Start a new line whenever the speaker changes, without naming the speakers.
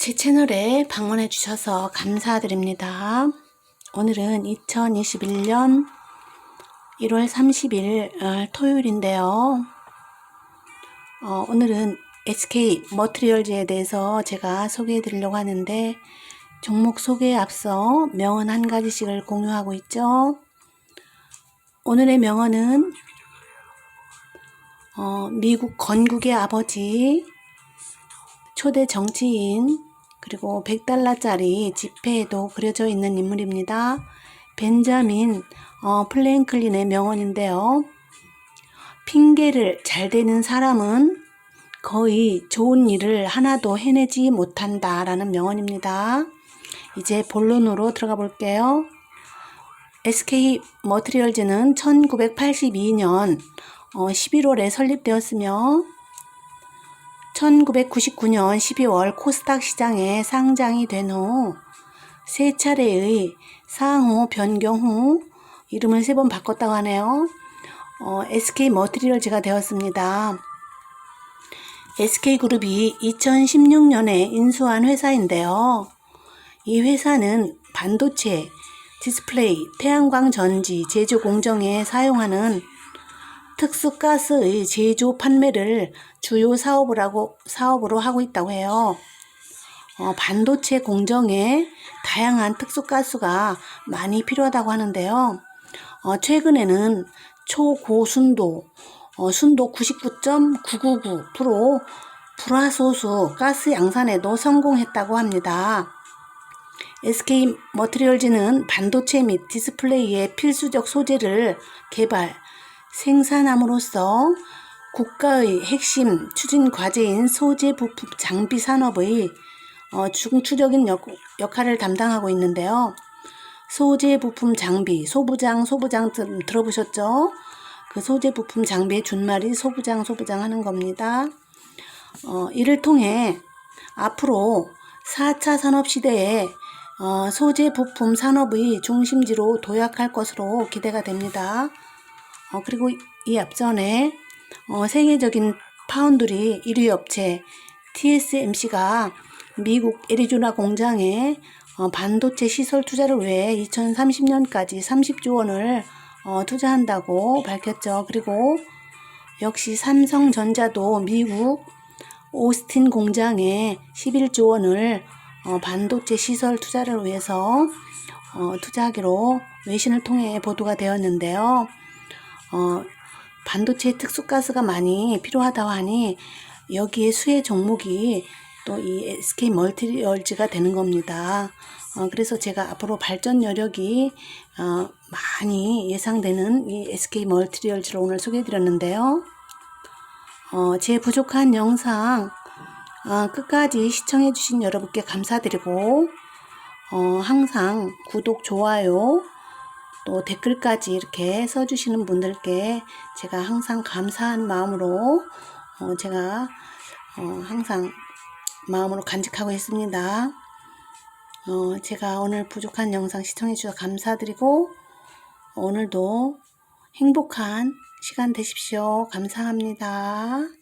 제 채널에 방문해 주셔서 감사드립니다. 오늘은 2021년 1월 30일 어, 토요일인데요. 어, 오늘은 SK 머트리얼즈에 대해서 제가 소개해 드리려고 하는데 종목 소개에 앞서 명언 한 가지씩을 공유하고 있죠. 오늘의 명언은 어, 미국 건국의 아버지 초대 정치인 그리고 100달러짜리 지폐에도 그려져 있는 인물입니다. 벤자민 어, 플랭클린의 명언인데요. 핑계를 잘 대는 사람은 거의 좋은 일을 하나도 해내지 못한다 라는 명언입니다. 이제 본론으로 들어가 볼게요. SK 머트리얼즈는 1982년 11월에 설립되었으며 1999년 12월 코스닥 시장에 상장이 된 후 세 차례의 상호 변경 후 이름을 세 번 바꿨다고 하네요. 어, SK 머트리얼즈가 되었습니다. SK그룹이 2016년에 인수한 회사인데요. 이 회사는 반도체, 디스플레이, 태양광 전지 제조 공정에 사용하는 특수가스의 제조 판매를 주요 사업을 하고, 사업으로 하고 있다고 해요. 어, 반도체 공정에 다양한 특수가스가 많이 필요하다고 하는데요. 어, 최근에는 초고순도, 어, 순도 99.999% 불화소수 가스 양산에도 성공했다고 합니다. SK 머트리얼즈는 반도체 및 디스플레이의 필수적 소재를 개발, 생산함으로써 국가의 핵심 추진 과제인 소재 부품 장비 산업의 어, 중추적인 역, 역할을 담당하고 있는데요. 소재 부품 장비, 소부장, 소부장 들, 들어보셨죠? 그 소재 부품 장비의 준말이 소부장, 소부장 하는 겁니다. 어, 이를 통해 앞으로 4차 산업 시대에 어, 소재 부품 산업의 중심지로 도약할 것으로 기대가 됩니다. 어, 그리고 이 앞전에 어, 세계적인 파운드리 1위 업체 TSMC가 미국 애리조나 공장에 어, 반도체 시설 투자를 위해 2030년까지 30조 원을 어, 투자한다고 밝혔죠. 그리고 역시 삼성전자도 미국 오스틴 공장에 11조 원을 어, 반도체 시설 투자를 위해서 어, 투자하기로 외신을 통해 보도가 되었는데요. 어, 반도체 특수가스가 많이 필요하다고 하니 여기에 수혜 종목이 또 이 SK 멀티리얼즈가 되는 겁니다. 어, 그래서 제가 앞으로 발전 여력이 어, 많이 예상되는 이 SK 멀티리얼즈를 오늘 소개해 드렸는데요. 어, 제 부족한 영상 어, 끝까지 시청해 주신 여러분께 감사드리고 어, 항상 구독, 좋아요 또 댓글까지 이렇게 써주시는 분들께 제가 항상 감사한 마음으로 어, 제가 어, 항상 마음으로 간직하고 있습니다. 어, 제가 오늘 부족한 영상 시청해 주셔서 감사드리고 오늘도 행복한 시간 되십시오. 감사합니다.